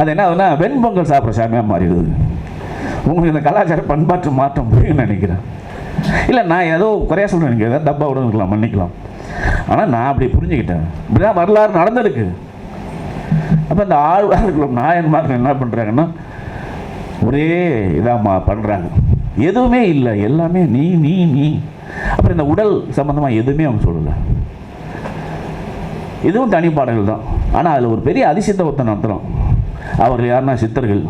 அது என்ன ஆகுதுன்னா வெண்பொங்கல் சாப்பிட்ற சாமியாக மாறிடுது. உங்களுக்கு இந்த கலாச்சார பண்பாட்டு மாற்றம் புரியும்னு நினைக்கிறேன். இல்லை நான் ஏதோ குறையா சொல்கிறேன் நீங்கள் ஏதாவது டப்பா விட இருக்கலாம் மன்னிக்கலாம். ஆனால் நான் அப்படி புரிஞ்சுக்கிட்டேன். இப்படிதான் வரலாறு நடந்திருக்கு. அப்போ இந்த ஆழ்வார்களும் நாயன்மார்கள் என்ன பண்ணுறாங்கன்னா ஒரே இதாக பண்ணுறாங்க எதுவுமே இல்லை எல்லாமே நீ நீ நீ. அப்புறம் இந்த உடல் சம்மந்தமாக எதுவுமே அவங்க சொல்லலை. இதுவும் தனிப்பாடல்கள் தான் ஆனால் அதில் ஒரு பெரிய அதிசயத்தை ஒருத்தன் நடத்துகிறோம் அவர்கள் யாருன்னா சித்தர்கள்.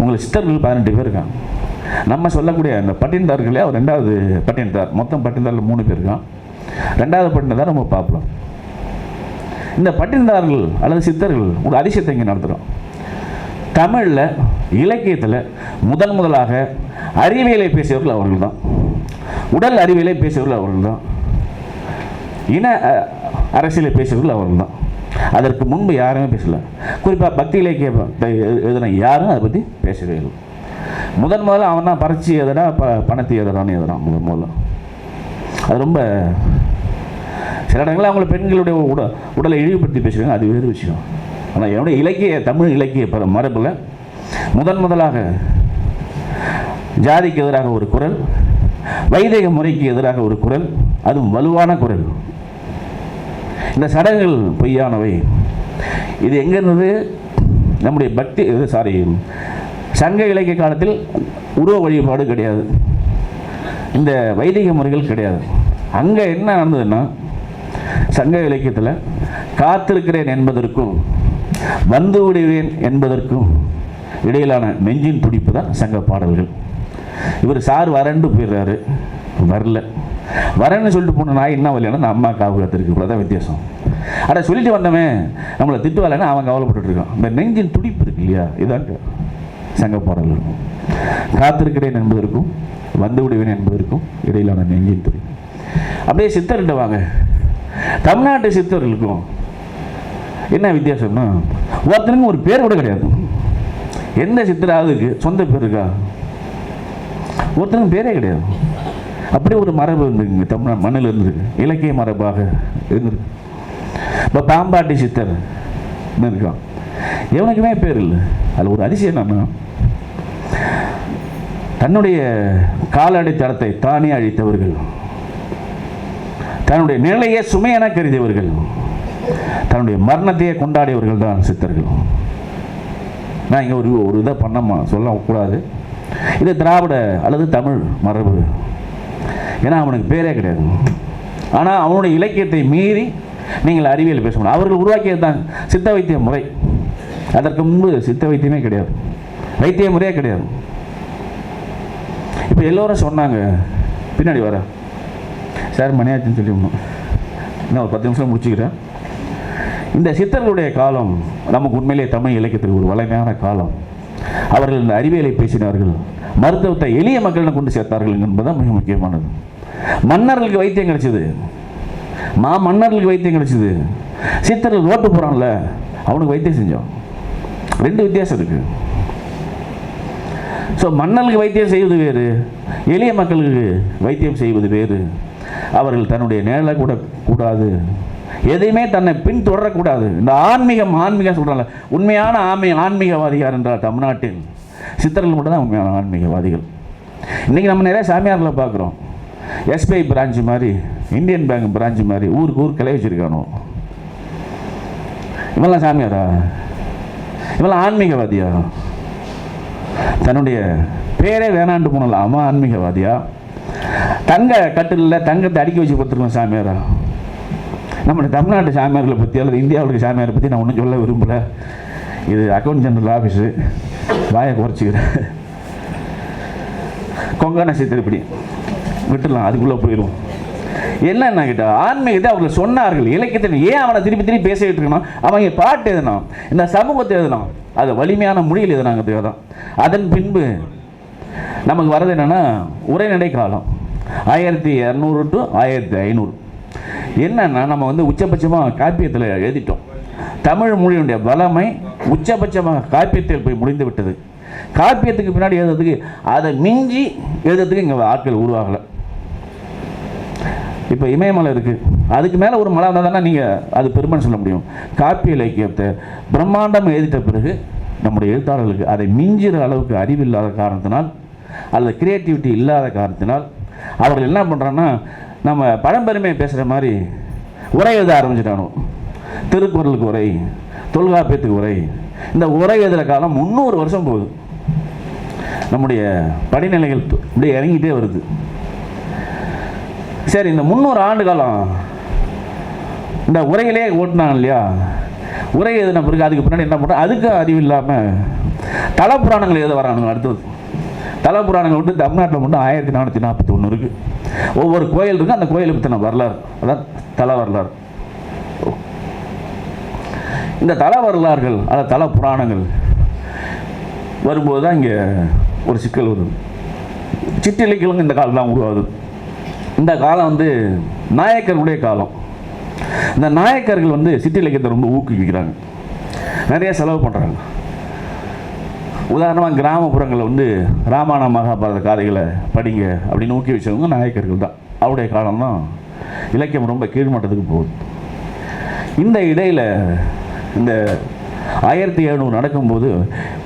உங்களுக்கு சித்தர்கள் பதினெட்டு பேர் இருக்கான் நம்ம சொல்லக்கூடிய அந்த பட்டினத்தார்களே அவர் ரெண்டாவது பட்டினத்தார். மொத்தம் பட்டினத்தாரில் மூணு பேர் இருக்கான் ரெண்டாவது பட்டினத்தார் நம்ம பார்ப்போம் இந்த பட்டினத்தார்கள் அல்லது சித்தர்கள் ஒரு அதிசயத்தை இங்கே நடத்துகிறோம் தமிழில் இலக்கியத்தில் முதன் முதலாக அறிவியலை பேசியவர்கள் அவர்கள் தான் உடல் அறிவியலை பேசியவர்கள் அவர்கள் தான் இன அரசியலை பேசியவர்கள் அவர்கள் தான் அதற்கு முன்பு யாருமே பேசல. குறிப்பாக பக்தி இலக்கிய எதுனா யாரும் அதை பற்றி பேசவே இல்லை. முதன் முதல்ல அவன் தான் பறிச்சு எதனா ப பணத்தை எதனான்னு எதனான் முதன் முதல்ல. அது ரொம்ப சில இடங்களில் அவங்கள பெண்களுடைய உட உடலை இழிவுபடுத்தி பேசுகிறாங்க அது வேறு விஷயம். ஆனால் என்னுடைய இலக்கிய தமிழ் இலக்கிய ப மரபில் முதன் முதலாக ஜாதிக்கு எதிராக ஒரு குரல் வைதிக முறைக்கு எதிராக ஒரு குரல் அதுவும் வலுவான குரல். இந்த சடங்குகள் பொய்யானவை. இது எங்கே இருந்தது நம்முடைய பக்தி இது சாரி சங்க இலக்கிய காலத்தில் உருவ வழிபாடு கிடையாது. இந்த வைதிக முறைகள் கிடையாது. அங்கே என்ன நடந்ததுன்னா சங்க இலக்கியத்தில் காத்திருக்கிறேன் என்பதற்கும் வந்து விடுவேன் என்பதற்கும் இடையிலான நெஞ்சின் துடிப்பு தான் சங்க பாடல்கள். இவர் சார் வரண்டு போயிடுறாரு. வரல. வரேன்னு சொல்லிட்டு போன நாய் என்ன வரலன்னா நான் அம்மா காவலத்திற்கு தான் வித்தியாசம். அட சொல்லிட்டு வந்தோமே நம்மளை திட்டுவாளன்னு அவன் கவலைப்பட்டுட்டு இருக்கான். இந்த நெஞ்சின் துடிப்பு இருக்கு இல்லையா? இதாங்க சங்க பாடல்கள். காத்திருக்கிறேன் என்பதற்கும் வந்து விடுவேன் என்பதற்கும் இடையிலான நெஞ்சின் துடிப்பு. அப்படியே சித்தர்கிட்ட வாங்க. தமிழ்நாட்டு சித்தர்களுக்கும் என்ன வித்தியாசம்னா ஒருத்தனுக்கும் ஒரு பேர் கூட கிடையாது. எந்த சித்தராவது சொந்த பேர் இருக்கா? ஒருத்தனுக்கு பேரே கிடையாது. அப்படி ஒரு மரபு இருந்துங்க தமிழ் மண்ணில் இருந்திருக்கு. இலக்கிய மரபாக இருந்திருக்கு. இப்போ பாம்பாட்டி சித்தர் இருக்கான்? எவனுக்குமே பேர் இல்லை. அதில் ஒரு அதிசயம் என்னன்னா தன்னுடைய காலடி தரத்தை தானே அழித்தவர்கள். தன்னுடைய நிலையை சுமையென கருதியவர்கள். தன்னுடைய மரணத்தையே கொண்டாடியவர்கள் தான் சித்தர்கள். நான் இங்கே ஒரு ஒரு இதை பண்ணமா சொல்லக்கூடாது. இது திராவிட அல்லது தமிழ் மரபு. ஏன்னா அவனுக்கு பேரே கிடையாது. ஆனால் அவனுடைய இலக்கியத்தை மீறி நீங்கள் அறிவியல் பேச முடியும். அவர்கள் உருவாக்கியது தான் சித்த வைத்திய முறை. அதற்கு முன்பு சித்த வைத்தியமே கிடையாது. வைத்திய முறையே கிடையாது. இப்போ எல்லோரும் சொன்னாங்க பின்னாடி வர சார் மணியாச்சுன்னு சொல்லி இன்னும் ஒரு பத்து நிமிஷம் முடிச்சுக்கிறேன். இந்த சித்தர்களுடைய காலம் நமக்கு உண்மையிலே தமிழ் இலக்கியத்தில் ஒரு வளமையான காலம். அவர்கள் இந்த அறிவியலை பேசினார்கள். மருத்துவத்தை எளிய மக்களிடம் கொண்டு சேர்த்தார்கள் என்பதுதான் மிக முக்கியமானது. மன்னர்களுக்கு வைத்தியம் கிடைச்சது. மா மன்னர்களுக்கு வைத்தியம் கிடைச்சது. சித்தர்கள் ஓட்டு போகிறான்ல அவனுக்கு வைத்தியம் செஞ்சோம். ரெண்டு வித்தியாசம் இருக்குது ஸோ மன்னர்களுக்கு வைத்தியம் செய்வது வேறு எளிய மக்களுக்கு வைத்தியம் செய்வது வேறு. அவர்கள் தன்னுடைய நிழலை கூட கூடாது. எதையுமே தன்னை பின்தொடரக்கூடாது. இந்த ஆன்மீகம் ஆன்மீகம் சொல்கிறாங்க உண்மையான ஆமை ஆன்மீகவாதியார் என்றால் தமிழ்நாட்டில் சித்தர்கள் மட்டும் தான் உண்மையான ஆன்மீகவாதிகள். இன்றைக்கி நம்ம நிறைய சாமியார்களை பார்க்குறோம். எஸ்பிஐ பிரான்ச்சு மாதிரி இந்தியன் பேங்க் பிரான்ச்சு மாதிரி ஊருக்கு ஊர் கிளை வச்சுருக்கானோ? இவெல்லாம் சாமியாரா? இவெல்லாம் ஆன்மீகவாதியா? தன்னுடைய பேரே வேணாண்டு போனல அவன் ஆன்மீகவாதியா? தங்க கட்டிலில் தங்கத்தை அடுக்கி வச்சு கொடுத்துருக்கோம் சாமியாரா? நம்மளுடைய தமிழ்நாட்டு சாமியார்களை பற்றி அல்லது இந்தியாவுடைய சாமியாரை பற்றி நான் ஒன்றும் சொல்ல விரும்பல. இது அக்கௌண்ட் ஜெனரல் ஆஃபீஸு. வாயை குறைச்சிக்கிறேன். கொங்கான சித்திரப்படி. விட்டுடலாம் அதுக்குள்ளே போயிடுவோம். என்னென்ன கிட்ட ஆன்மீகத்தை அவர்கள் சொன்னார்கள் இலக்கியத்தில் ஏன் அவனை திருப்பி திருப்பி பேசிக்கிட்டு இருக்கணும் அவங்க பாட்டு எழுதணும் இந்த சமூகத்தை எழுதணும் அது வலிமையான மொழியில் எழுதினாங்க தேவைதான் அதன் பின்பு நமக்கு வர்றது என்னென்னா உரைநடை காலம். ஆயிரத்தி இரநூறு டு ஆயிரத்தி ஐநூறு. என்னென்னா நம்ம வந்து உச்சபட்சமாக காப்பியத்தில் எழுதிட்டோம். தமிழ் மொழியினுடைய வளமை உச்சபட்சமாக காப்பியத்தில் போய் முடிந்து விட்டது. காப்பியத்துக்கு பின்னாடி எழுதுறதுக்கு அதை மிஞ்சி எழுதுறதுக்கு இங்கே ஆட்கள் உருவாகலை. இப்போ இமயமலை இருக்குது அதுக்கு மேலே ஒரு மலை வந்தால் தானே நீங்கள் அது பெருமைன்னு சொல்ல முடியும். காப்பி இலக்கியத்தை பிரம்மாண்டம் எழுதிட்ட பிறகு நம்முடைய எழுத்தாளர்களுக்கு அதை மிஞ்சிற அளவுக்கு அறிவு இல்லாத காரணத்தினால் அல்லது கிரியேட்டிவிட்டி இல்லாத காரணத்தினால் அவர்கள் என்ன பண்ணுறாங்கன்னா நம்ம பழம்பெருமையை பேசுகிற மாதிரி உரை எழுத ஆரம்பிச்சிட்டானோ. திருக்குறளுக்கு உரை தொல்காப்பியத்துக்கு உரை. இந்த உரை எழுதுகிற காலம் முந்நூறு வருஷம் போகுது. நம்முடைய படிநிலைகள் இப்படியே அப்படியே இறங்கிட்டே வருது. சரி இந்த முந்நூறு ஆண்டு காலம் இந்த உரையிலே ஓட்டினாங்க இல்லையா? உரை எழுதின பிறகு அதுக்கு பின்னாடி என்ன பண்ணுறோம் அதுக்கு அறிவு இல்லாமல் தல புராணங்கள் எழுத வரானுங்க அடுத்தது. தல புராணங்கள் வந்து தமிழ்நாட்டில் மட்டும் ஆயிரத்தி நானூற்றி நாற்பத்தி ஒன்று இருக்குது ஒவ்வொரு கோயில் இருக்குது அந்த கோயிலை பற்றின வரலாறு. அதான் தல வரலாறு. இந்த தல வரலாறுகள் அதாவது தல புராணங்கள் வரும்போது தான் இங்கே ஒரு சிக்கல் வருது சிற்றிலக்கியங்களும் இந்த காலம் தான் உருவாகுது. இந்த காலம் வந்து நாயக்கர்களுடைய காலம். இந்த நாயக்கர்கள் வந்து சிற்றிலக்கியத்தை ரொம்ப ஊக்குவிக்கிறாங்க. நிறைய செலவு பண்ணுறாங்க உதாரணமாக கிராமப்புறங்களில் வந்து ராமாயண மகாபாரத காதைகளை படிங்க அப்படின்னு ஊக்குவிச்சவங்க நாயக்கர்கள் தான். அவருடைய காலம் தான் இலக்கியம் ரொம்ப கீழ்மட்டத்துக்கு போகுது. இந்த இடையில் இந்த ஆயிரத்தி எழுநூறு நடக்கும்போது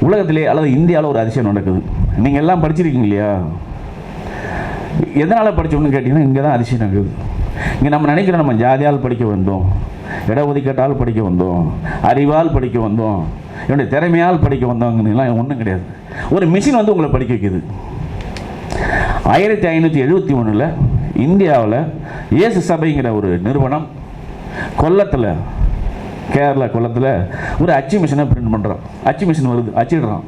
உலகத்திலே அல்லது இந்தியாவில் ஒரு அதிசயம் நடக்குது. நீங்கள் எல்லாம் படிச்சிருக்கீங்க இல்லையா? எதனால் படித்தோம்னு கேட்டிங்கன்னா இங்கே தான் அதிசயம் நடக்குது. இங்கே நம்ம நினைக்கிறோம் நம்ம ஜாதியால் படிக்க வந்தோம் இடஒதுக்கீட்டால் படிக்க வந்தோம் அறிவால் படிக்க வந்தோம் என்னுடைய திறமையால் படிக்க வந்தவங்கலாம் ஒன்றும் கிடையாது. ஒரு மிஷின் வந்து உங்களை படிக்க வைக்குது. ஆயிரத்தி ஐநூற்றி எழுபத்தி ஒன்றில் இந்தியாவில் இயேசு சபைங்கிற ஒரு நிறுவனம் கொல்லத்தில் கேரளா கொல்லத்தில் ஒரு அச்சு மிஷினை பிரிண்ட் பண்ணுறோம் அச்சு மிஷின் வருது அச்சிடுறோம்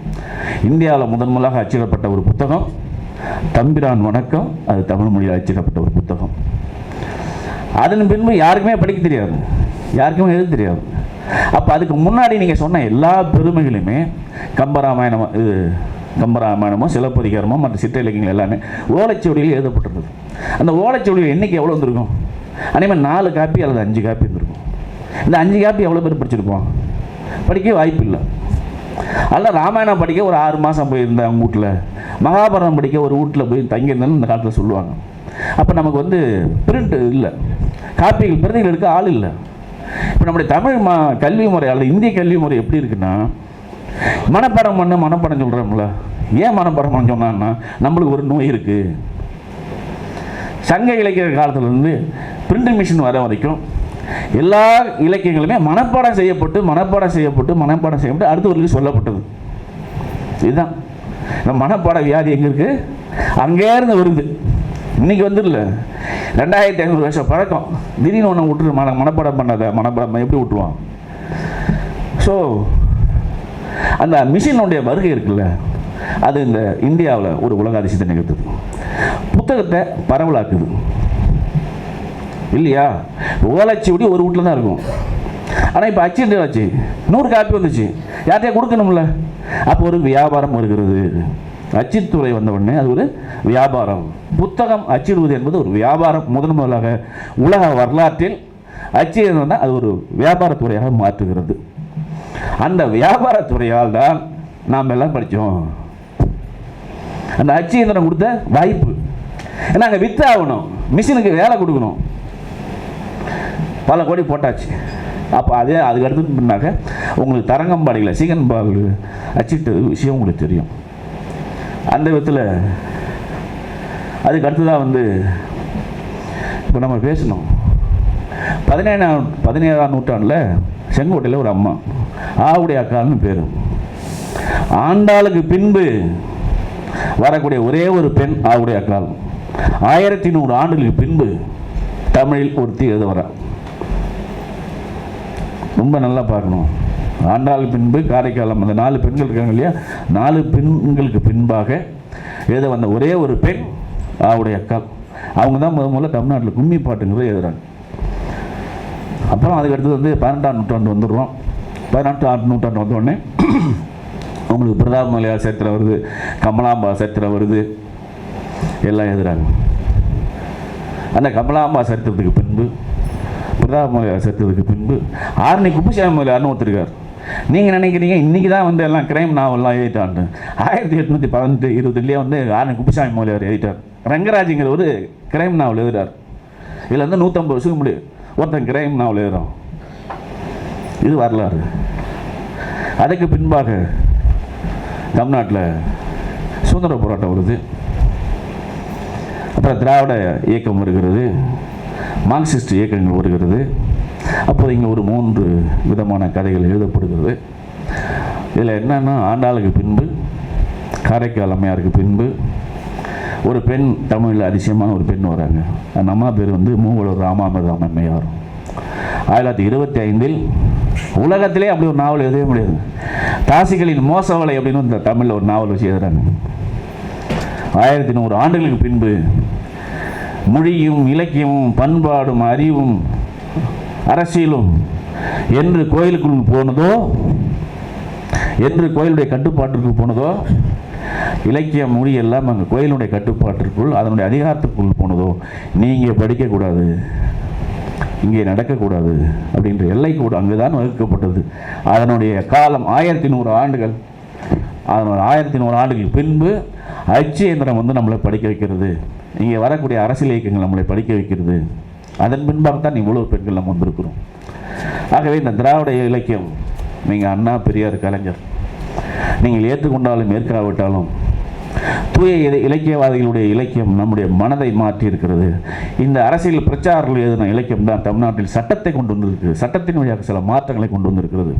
இந்தியாவில் முதன் முதலாக அச்சிடப்பட்ட ஒரு புத்தகம் தம்பிரான் வணக்கம். அது தமிழ் மொழியில் அச்சிடப்பட்ட ஒரு புத்தகம். அதன் பின்பு யாருக்குமே படிக்க தெரியாது. யாருக்குமே எழுத தெரியாது. அப்போ அதுக்கு முன்னாடி நீங்கள் சொன்ன எல்லா பெருமைகளுமே கம்பராமாயணம் இது கம்பராமாயணமோ சிலப்பதிகாரமோ மற்ற சிற்றிலக்கியங்கள் எல்லாமே ஓலைச்சுவடியில் எழுதப்பட்டிருந்தது. அந்த ஓலைச்சுவடியில் எண்ணிக்கை எவ்வளோ வந்திருக்கும்? அதேமாதிரி நாலு காப்பி அல்லது அஞ்சு காப்பி இருந்திருக்கும் இந்த அஞ்சு காப்பி எவ்வளோ பேர் படிச்சிருப்போம் படிக்க வாய்ப்பு இல்லை அல்ல ராமாயணம் படிக்க ஒரு ஆறு மாதம் போயிருந்தேன் அவங்க வீட்டில் மகாபாரதம் படிக்க ஒரு வீட்டில் போய் தங்கியிருந்தேன்னு இந்த காலத்தில் சொல்லுவாங்க. அப்போ நமக்கு வந்து பிரிண்ட் இல்லை. காப்பிகள் பிரதிகள் எடுக்க ஆள் இல்லை. இப்போ நம்முடைய தமிழ் மா கல்வி முறை அல்லது இந்திய கல்வி முறை எப்படி இருக்குன்னா மனப்பாடம் பண்ண மனப்பாடம் சொல்கிறோம்ல ஏன் மனப்பாடம் பண்ண சொன்னான்னா நம்மளுக்கு ஒரு நோய் இருக்குது சங்க இலக்கிய காலத்துலேருந்து பிரிண்டிங் மிஷின் வர வரைக்கும் எல்லா இலக்கியங்களுமே மனப்பாடம் செய்யப்பட்டு மனப்பாடம் செய்யப்பட்டு மனப்பாடம் செய்யப்பட்டு அடுத்தவர்களுக்கு சொல்லப்பட்டது. இதுதான். இந்த மனப்பாட வியாதி எங்கே இருக்குது அங்கேருந்து வருது. இன்னைக்கு வந்துடல ரெண்டாயிரத்தி ஐநூறு வருஷம் பழக்கம். திடீர்னு ஒன்று விட்டுரு மன மனப்பாடம் பண்ணாத மனப்பாடம் எப்படி விட்டுருவான்? ஸோ அந்த மிஷினுடைய வருகை இருக்குல்ல அது இந்த இந்தியாவில் ஒரு உலக அதிசயத்தை நிகழ்த்துது. புத்தகத்தை பரவலாக்குது. இல்லையா? ஓலைச்சுவடி ஒரு வீட்டில் தான் இருக்கும். ஆனால் இப்போ அச்சு வச்சு நூறு காப்பி வந்துச்சு. யார்கிட்டயா கொடுக்கணும்ல? அப்போ ஒரு வியாபாரம் வருகிறது. அச்சுத்துறை வந்த உடனே அது ஒரு வியாபாரம். புத்தகம் அச்சிடுவது என்பது ஒரு வியாபாரம். முதன் முதலாக உலக வரலாற்றில் அச்சு தான் அது ஒரு வியாபாரத்துறையாக மாற்றுகிறது. அந்த வியாபாரத்துறையால் தான் நாம் எல்லாம் படித்தோம். அந்த அச்சு இயந்திரம் கொடுத்த வாய்ப்பு. ஏன்னா அங்கே வித்து ஆகணும் மிஷினுக்கு வேலை கொடுக்கணும். பல கோடி போட்டாச்சு. அப்போ அதே அதுக்கு அடுத்து பின்னாக்க உங்களுக்கு தரங்கம்பாடியில் சீகன்பாடு அச்சிட்ட விஷயம் உங்களுக்கு தெரியும். அந்த விதத்தில் அதுக்கு அடுத்ததாக வந்து இப்போ நம்ம பேசணும். பதினேழாம் பதினேழாம் நூற்றாண்டில் செங்கோட்டையில் ஒரு அம்மா ஆவுடைய அக்கான்னு பேர். ஆண்டாளுக்கு பின்பு வரக்கூடிய ஒரே ஒரு பெண் ஆவுடைய அக்கால் ஆயிரத்தி நூறு ஆண்டுகளுக்கு பின்பு தமிழில் ஒருத்தி எழுத வரான் ரொம்ப நல்லா பார்க்கணும். ஆண்டாள் பின்பு காரைக்காலம் அந்த நாலு பெண்கள் இருக்காங்க இல்லையா? நாலு பெண்களுக்கு பின்பாக எழுத வந்த ஒரே ஒரு பெண் அவருடைய அக்கா. அவங்க தான் முத முதல்ல தமிழ்நாட்டில் கும்மி பாட்டுங்கிறத எழுதுறாங்க. அப்புறம் அதுக்கு அடுத்தது வந்து பன்னெண்டாம் நூற்றாண்டு வந்துடுறோம். பதினெட்டாம் நூற்றாண்டு வந்தோடனே அவங்களுக்கு உங்களுக்கு பிரதாப் மலையார் வருது கமலாம்பா சரித்திரம் வருது. எல்லாம் எழுதுறாங்க. அந்த கமலாம்பா சரித்திரத்துக்கு பின்பு பிரதாப் செத்ததுக்கு பின்பு ஆரணி குப்புசாமி ஒருத்தருக்கார். நீங்கள் நினைக்கிறீங்க இன்றைக்கி தான் வந்து எல்லாம் கிரைம் நாவல்லாம் எழுதிட்டாண்டு ஆயிரத்தி எட்நூற்றி பதினெட்டு இருபதுலேயே வந்து ஆரணி குப்புசாமி மலையார் எழுதிட்டார். ரங்கராஜுங்கிற ஒரு கிரைம் நாவல் எழுதுறார். இதில் வந்து நூற்றம்பது வருஷம் முடியும் ஒருத்தன் கிரைம் நாவல் எழுதுறான். இது வரலாறு. அதுக்கு பின்பாக தமிழ்நாட்டில் சுதந்திர போராட்டம் வருது. அப்புறம் திராவிட இயக்கம் வருகிறது. மார்க்சிஸ்ட் இயக்கங்கள் வருகிறது அப்போது இங்கே ஒரு மூன்று விதமான கதைகள் எழுதப்படுகிறது. இதில் என்னென்னா ஆண்டாளுக்கு பின்பு காரைக்கால் அம்மையாருக்கு பின்பு ஒரு பெண் தமிழில் அதிசயமான ஒரு பெண் வராங்க. அந்த அம்மா பேர் வந்து மூவலூர் ராமாமிர்தம் அம்மையார். ஆயிரத்தி தொள்ளாயிரத்தி இருபத்தி ஐந்தில் உலகத்திலே அப்படி ஒரு நாவல் எழுதவே முடியாது. தாசிகளின் மோசவலை அப்படின்னு இந்த தமிழில் ஒரு நாவல் வச்சு எழுதுறாங்க. ஆயிரத்தி நூறு ஆண்டுகளுக்கு பின்பு மொழியும் இலக்கியமும் பண்பாடும் அறிவும் அரசியலும் என்று கோயிலுக்குள் போனதோ என்று கோயிலுடைய கட்டுப்பாட்டிற்கு போனதோ இலக்கிய மொழி எல்லாம் அங்கே கோயிலுடைய கட்டுப்பாட்டிற்குள் அதனுடைய அதிகாரத்துக்குள் போனதோ நீங்கள் படிக்கக்கூடாது இங்கே நடக்கக்கூடாது அப்படின்ற எல்லை கூட அங்கே தான் வகுக்கப்பட்டது. அதனுடைய காலம் ஆயிரத்தி நூறு ஆண்டுகள். அதனுடைய ஆயிரத்தி நூறு ஆண்டுகளுக்கு பின்பு அச்சு இயந்திரம் வந்து நம்மளை படிக்க வைக்கிறது. இங்கே வரக்கூடிய அரசியல் இயக்கங்கள் நம்மளை படிக்க வைக்கிறது. அதன் பின்பாக தான் இவ்வளவு பெண்கள் நம்ம வந்திருக்கிறோம். ஆகவே இந்த திராவிட இலக்கியம் நீங்கள் அண்ணா பெரியார் கலைஞர் நீங்கள் ஏற்றுக்கொண்டாலும் ஏற்காவிட்டாலும் தூய இலக்கியவாதிகளுடைய இலக்கியம் நம்முடைய மனதை மாற்றி இருக்கிறது இந்த அரசியல் பிரச்சாரங்கள் எழுதின இலக்கியம் தான் தமிழ்நாட்டில் சட்டத்தை கொண்டு வந்திருக்கு. சட்டத்தின் வழியாக சில மாற்றங்களை கொண்டு வந்திருக்கிறது.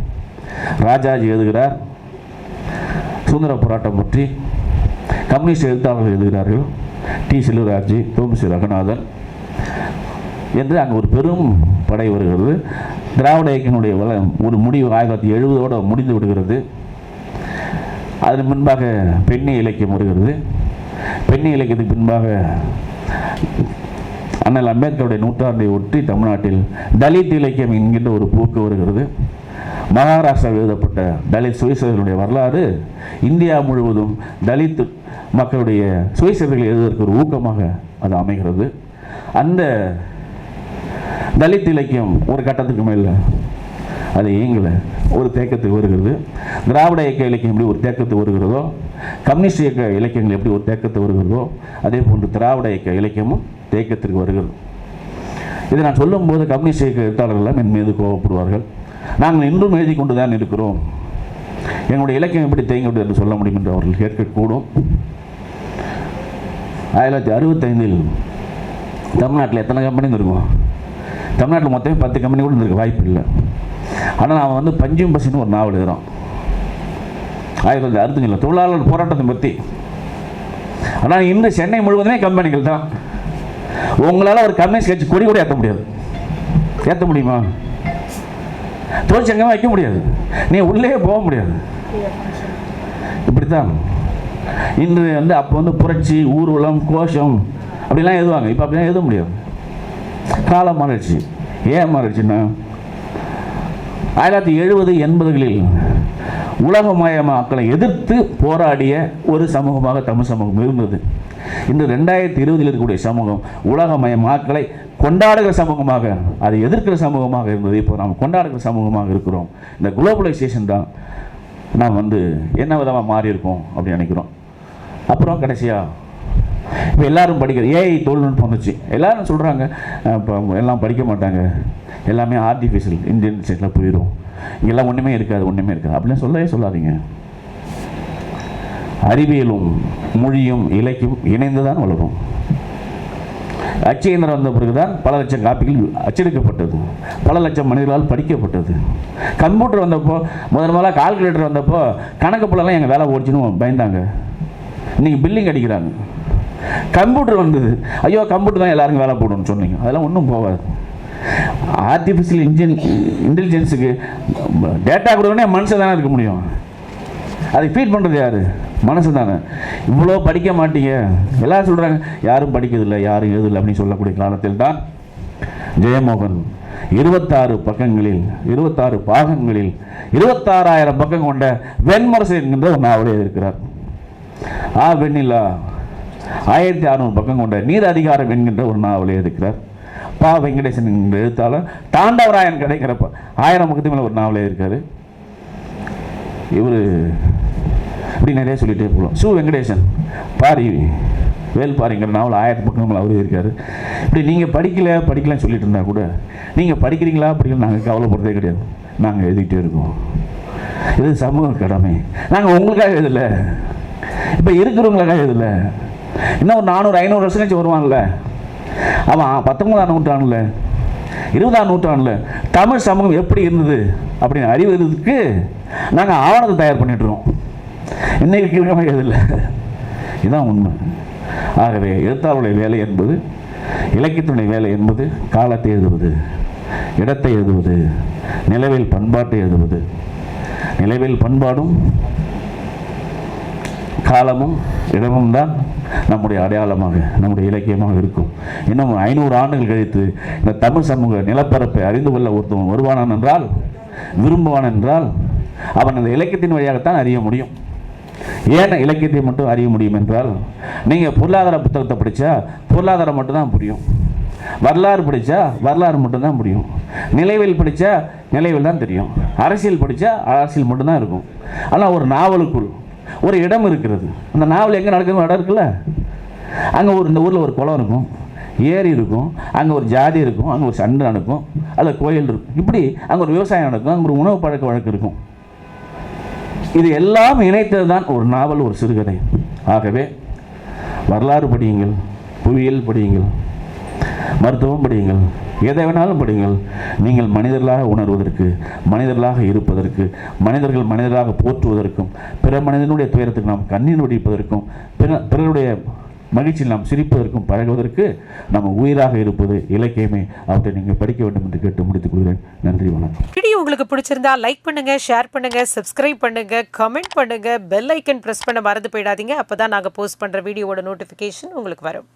ராஜாஜி எழுதுகிறார் சுதந்திர போராட்டம் பற்றி கம்யூனிஸ்ட் எழுத்தாளர்கள் எழுதுகிறார்கள். டி. செல்வராஜி தோமசி ரகுநாதன் என்று அங்கே ஒரு பெரும் படை வருகிறது. திராவிட இயக்கங்களுடைய வள ஒரு முடிவு ஆயிரத்தி தொள்ளாயிரத்தி எழுபதோடு முடிந்து விடுகிறது. அதன் முன்பாக பெண்ணி இலக்கியம் வருகிறது. பெண்ணி இலக்கியத்துக்கு பின்பாக அண்ணல் அம்பேத்கருடைய நூற்றாண்டை ஒட்டி தமிழ்நாட்டில் தலித் இலக்கியம் என்கின்ற ஒரு போக்கு வருகிறது. மகாராஷ்டிராவில் எழுதப்பட்ட தலித் சுயசர்களுடைய வரலாறு இந்தியா முழுவதும் தலித் மக்களுடைய சுயசர்கள் எழுதுவதற்கு ஒரு ஊக்கமாக அது அமைகிறது. அந்த தலித் இலக்கியம் ஒரு கட்டத்துக்கு மேல அது இயங்கலை ஒரு தேக்கத்துக்கு வருகிறது. திராவிட இயக்க இலக்கியம் எப்படி ஒரு தேக்கத்துக்கு வருகிறதோ கம்யூனிஸ்ட் இயக்க இலக்கியங்கள் எப்படி ஒரு தேக்கத்துக்கு வருகிறதோ அதே போன்று திராவிட இயக்க இலக்கியமும் தேக்கத்திற்கு வருகிறது. இதை நான் சொல்லும்போது கம்யூனிஸ்ட் இயக்க எழுத்தாளர்கள் எல்லாம் என் மீது கோவப்படுவார்கள். நாங்கள் இன்றும் எழுதி கொண்டு தான் இருக்கிறோம். எங்களுடைய இலக்கியம் எப்படி தேங்கிவிட்டது என்று சொல்ல முடியும் என்று அவர்கள் கேட்கக்கூடும். ஆயிரத்தி தொள்ளாயிரத்தி அறுபத்தைந்தில் தமிழ்நாட்டில் எத்தனை கம்பெனி இருக்கும் தமிழ்நாட்டில் மொத்தமே பத்து கம்பெனி கூட இருந்திருக்கு வாய்ப்பு இல்லை ஆனால் நான் வந்து பஞ்சும் பசின்னு ஒரு நாவல் எழுதுகிறோம் ஆயிரத்தி தொள்ளாயிரத்தி அறுபத்தஞ்சில் தொழிலாளர் போராட்டத்தை பற்றி ஆனால் இன்று சென்னை முழுவதுமே கம்பெனிகள் தான். உங்களால் ஒரு கம்யூனிஸ்ட் ஸ்கெட்ச் கொடி கூட ஏற்ற முடியாது. ஏற்ற முடியுமா? தொழிற்சங்கமே வைக்க முடியாது. நீ உள்ளே போக முடியாது. இப்படித்தான். இன்று வந்து அப்போ வந்து புரட்சி ஊர்வலம் கோஷம் அப்படிலாம் எழுதுவாங்க. இப்போ அப்படிலாம் எழுத முடியாது. காலம் மாறிடுச்சு. ஏன் மாறிடுச்சுன்னா ஆயிரத்தி எழுபது எண்பதுகளில் உலகமயமாக்கலை எதிர்த்து போராடிய ஒரு சமூகமாக தமிழ் சமூகம் இருந்தது. இன்று ரெண்டாயிரத்தி இருபதில் இருக்கக்கூடிய சமூகம் உலகமயமாக்கலை கொண்டாடுகிற சமூகமாக அதை எதிர்க்கிற சமூகமாக இருந்தது இப்போ நாம் கொண்டாடுகிற சமூகமாக இருக்கிறோம். இந்த குளோபலைசேஷன் தான் நாம் வந்து என்ன விதமாக மாறி இருக்கோம் அப்படின்னு நினைக்கிறோம். அப்புறம் கடைசியாக இப்போ எல்லாரும் படிக்கிற ஏஐ தொழில்நுட்பம் வந்துச்சு. எல்லாரும் சொல்கிறாங்க இப்போ எல்லாம் படிக்க மாட்டாங்க. எல்லாமே ஆர்டிஃபிஷியல் இன்டெலிஜென்ஸில் போயிடும் இங்கெல்லாம் ஒன்றுமே இருக்காது ஒன்றுமே இருக்காது. அப்படின்னு சொல்லவே சொல்லாதீங்க. அறிவியலும் மொழியும் இலக்கியம் இணைந்து தான் வளரும். அச்சு இயந்திரம் வந்த பிறகுதான் பல லட்சம் காப்பிகள் அச்சடிக்கப்பட்டது. பல லட்சம் மனிதர்களால் படிக்கப்பட்டது. கம்ப்யூட்டர் வந்தப்போ முதல் முதலாக கால்குலேட்டர் வந்தப்போ கணக்கு பிள்ளைலாம் எங்கள் வேலை ஓடிச்சுன்னு பயந்தாங்க. இன்றைக்கி பில்லிங் அடிக்கிறாங்க. கம்ப்யூட்டர் வந்தது. ஐயோ கம்ப்யூட்டர் தான் எல்லாருக்கும் வேலை போடணும்னு சொன்னீங்க. அதெல்லாம் ஒன்றும் போகாது. ஆர்டிஃபிஷியல் இன்ஜின் இன்டெலிஜென்ஸுக்கு டேட்டா கொடுக்கணும்னே மனுஷன் தானே இருக்க முடியும். அதை ஃபீட் பண்ணுறது யார்? மனசு தானே? இவ்வளோ படிக்க மாட்டீங்க. எல்லாம் சொல்கிறாங்க யாரும் படிக்கிறதில்ல யாரும் எழுதலை அப்படின்னு சொல்லக்கூடிய காலத்தில் தான் ஜெயமோகன் இருபத்தாறு பக்கங்களில் இருபத்தாறு பாகங்களில் இருபத்தாறாயிரம் பக்கம் கொண்ட வெண்மரசு என்கின்ற ஒரு நாவலை இருக்கிறார் ஆ வெண்ணிலா ஆயிரத்தி அறுநூறு பக்கம் கொண்ட நீர் அதிகாரம் என்கின்ற ஒரு நாவலை இருக்கிறார் பா. வெங்கடேசன் என்கிற எழுத்தாளர் தாண்டவராயன் கிடைக்கிறப்ப ஆயிரம் பக்கத்துக்கு மேலே ஒரு நாவலே இருக்காரு இவர் இப்படி நிறைய சொல்லிகிட்டே போகலாம். சு வெங்கடேசன் பாரி வேல்பாரிங்கிற நாவல் ஆயிரத்து பக்கங்கள் அவரே இருக்கார். இப்படி நீங்கள் படிக்கல படிக்கலன்னு சொல்லிட்டு இருந்தால் கூட நீங்கள் படிக்கிறீங்களா படிக்கல நாங்கள் கவலைப்படுறதே கிடையாது. நாங்கள் எழுதிக்கிட்டே இருக்கோம். இது சமூக கடமை. நாங்கள் உங்களுக்காக எழுதல. இப்போ இருக்கிறவங்களுக்காக எழுதல. இன்னும் ஒரு நானூறு ஐநூறு வருஷம் கழிச்சு வருவான்ல அவன் பத்தொன்பதாம் நூற்றாண்டில் இருபதாம் நூற்றாண்டில் தமிழ் சமூகம் எப்படி இருந்தது அப்படின்னு அறிவதற்கு நாங்கள் ஆவணத்தை தயார் பண்ணிட்டுருவோம் இன்னைக்கு இருக்கிறவங்க இதுதான் உண்மை. ஆகவே எழுத்தாளருடைய வேலை என்பது இலக்கியத்துடைய வேலை என்பது காலத்தை எழுதுவது இடத்தை எழுதுவது நிலவில் பண்பாட்டை எழுதுவது. நிலவில் பண்பாடும் காலமும் இடமும் தான் நம்முடைய அடையாளமாக நம்முடைய இலக்கியமாக இருக்கும். இன்னும் ஐநூறு ஆண்டுகள் கழித்து இந்த தமிழ் சமூக நிலப்பரப்பை அறிந்து கொள்ள ஒருத்தவன் வருவானான் என்றால் விரும்புவான் என்றால் அவன் அந்த இலக்கியத்தின் வழியாகத்தான் அறிய முடியும். ஏன் இலக்கியத்தை மட்டும் அறிய முடியும் என்றால் நீங்கள் பொருளாதார புத்தகத்தை படித்தா பொருளாதாரம் மட்டும்தான் புரியும். வரலாறு படித்தா வரலாறு மட்டும்தான் முடியும் நிலைவில் படித்தா நிலைவில் தான் தெரியும். அரசியல் படித்தா அரசியல் மட்டும்தான் இருக்கும். ஆனால் ஒரு நாவலுக்குள் ஒரு இடம் இருக்கிறது. அந்த நாவல் எங்கே நடக்கிற இடம் இருக்குல்ல? அங்கே ஒரு இந்த ஊரில் ஒரு குளம் இருக்கும். ஏரி இருக்கும். அங்கே ஒரு ஜாதி இருக்கும். அங்கே ஒரு சண்டை நடக்கும். அதில் கோயில் இருக்கும். இப்படி அங்கே ஒரு விவசாயம் நடக்கும். அங்கே ஒரு உணவு பழக்க வழக்கு இருக்கும். இது எல்லாம் இணைத்தது தான் ஒரு நாவல் ஒரு சிறுகதை. ஆகவே வரலாறு படியுங்கள் புவியியல் படியுங்கள் மருத்துவம் படியுங்கள் எதை வேணாலும் படியுங்கள். நீங்கள் மனிதர்களாக உணர்வதற்கு மனிதர்களாக இருப்பதற்கு மனிதர்கள் மனிதராக போற்றுவதற்கும் பிற மனிதனுடைய துயரத்துக்கு நாம் கண்ணீர் வடிப்பதற்கும் பிற பிறருடைய மகிழ்ச்சியில் நாம் சிரிப்பதற்கும் பழகுவதற்கு நம்ம உயிராக இருப்பது இலக்கியமே. அவற்றை நீங்கள் படிக்க வேண்டும் என்று கேட்டு முடித்துக் கொள்கிறேன். நன்றி வணக்கம். வீடியோ உங்களுக்கு பிடிச்சிருந்தா லைக் பண்ணுங்க ஷேர் பண்ணுங்க சப்ஸ்கிரைப் பண்ணுங்க கமெண்ட் பண்ணுங்க பெல் ஐக்கன் பிரஸ் பண்ண மறந்து போயிடாதீங்க. அப்பதான் நாங்கள் போஸ்ட் பண்ற வீடியோவோட நோட்டிஃபிகேஷன் உங்களுக்கு வரும்.